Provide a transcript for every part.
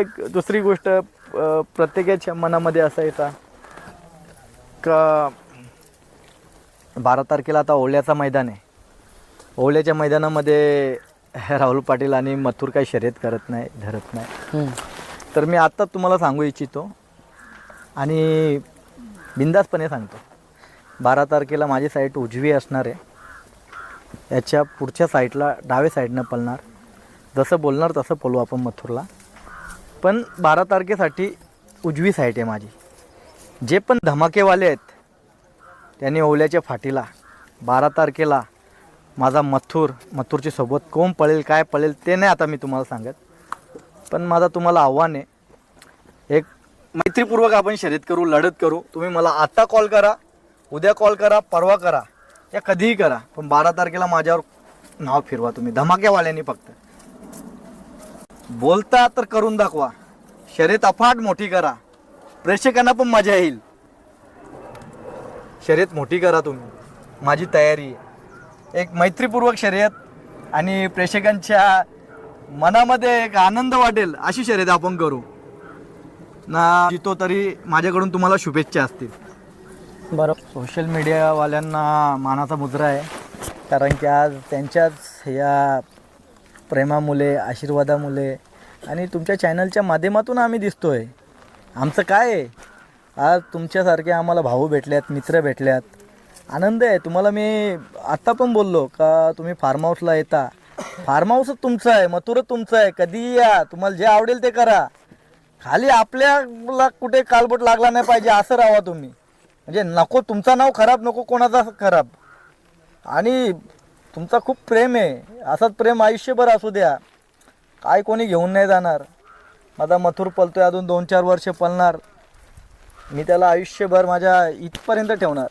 एक दुसरी गोष्ट प्रत्येकाच्या मनामध्ये असायचा का बारा तारखेला आता ओवल्याचा मैदान आहे. ओवल्याच्या मैदानामध्ये राहुल पाटील आणि मथुर काही शर्यत करत नाही धरत नाही. तर मी आत्ता तुम्हाला सांगू इच्छितो आणि बिंदासपणे सांगतो. बारा तारखेला माझी साईट उजवी असणार आहे. याच्या पुढच्या साईडला डावे साईडनं पळणार. जसं बोलणार तसं पळू आपण मथुरला. पण बारा तारखेसाठी उजवी साईट आहे माझी. जे पण धमाकेवाले आहेत त्यांनी ओवल्याच्या फाटीला बारा तारखेला माझा मथुर मथुरची सोबत कोण पळेल काय पळेल ते नाही आता मी तुम्हाला सांगत. पण माझा तुम्हाला आव्हान आहे एक मैत्रीपूर्वक आपण शर्यत करू लढत करू. तुम्ही मला आत्ता कॉल करा उद्या कॉल करा परवा करा या कधीही करा पण बारा तारखेला माझ्यावर नाव फिरवा तुम्ही. धमाक्यावाल्यांनी फक्त. बोलता तर करून दाखवा. शर्यत अफाट मोठी करा. प्रेक्षकांना पण मजा येईल. शर्यत मोठी करा तुम्ही. माझी तयारी आहे. एक मैत्रीपूर्वक शर्यत आणि प्रेक्षकांच्या मनामध्ये एक आनंद वाटेल अशी शर्यत आपण करू. ना जितो तरी माझ्याकडून तुम्हाला शुभेच्छा असतील. बरोबर सोशल मीडियावाल्यांना मानाचा मुद्रा आहे. कारण की आज त्यांच्याच या प्रेमामुळे आशीर्वादामुळे आणि तुमच्या चॅनलच्या माध्यमातून आम्ही दिसतो आहे आमचं काय आहे? आज तुमच्यासारखे आम्हाला भाऊ भेटल्यात मित्र भेटल्यात. आनंद आहे. तुम्हाला मी आत्ता पण बोललो का तुम्ही फार्म हाऊसला येता. फार्म हाऊसच तुमचं आहे मथुरच तुमचं आहे. कधीही या. तुम्हाला जे आवडेल ते करा. खाली आपल्याला कुठे कालबोट लागला नाही पाहिजे असं राहा तुम्ही. म्हणजे नको तुमचं नाव खराब नको कोणाचा खराब. आणि तुमचा खूप प्रेम आहे. असंच प्रेम आयुष्यभर असू द्या. काय कोणी घेऊन नाही जाणार. माझा मथुर पलतोय अजून दोन चार वर्ष पलणार. मी त्याला आयुष्यभर माझ्या इथपर्यंत ठेवणार.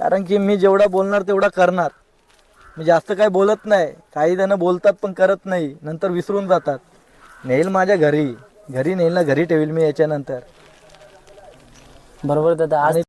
कारण की मी जेवढा बोलणार तेवढा करणार. मी जास्त काय बोलत नाही. काही जण बोलतात पण करत नाही. नंतर विसरून जातात. नेईल माझ्या घरी. घरी नेईल ना घरी ठेवील मी याच्यानंतर. बरोबर दादा. आज आणि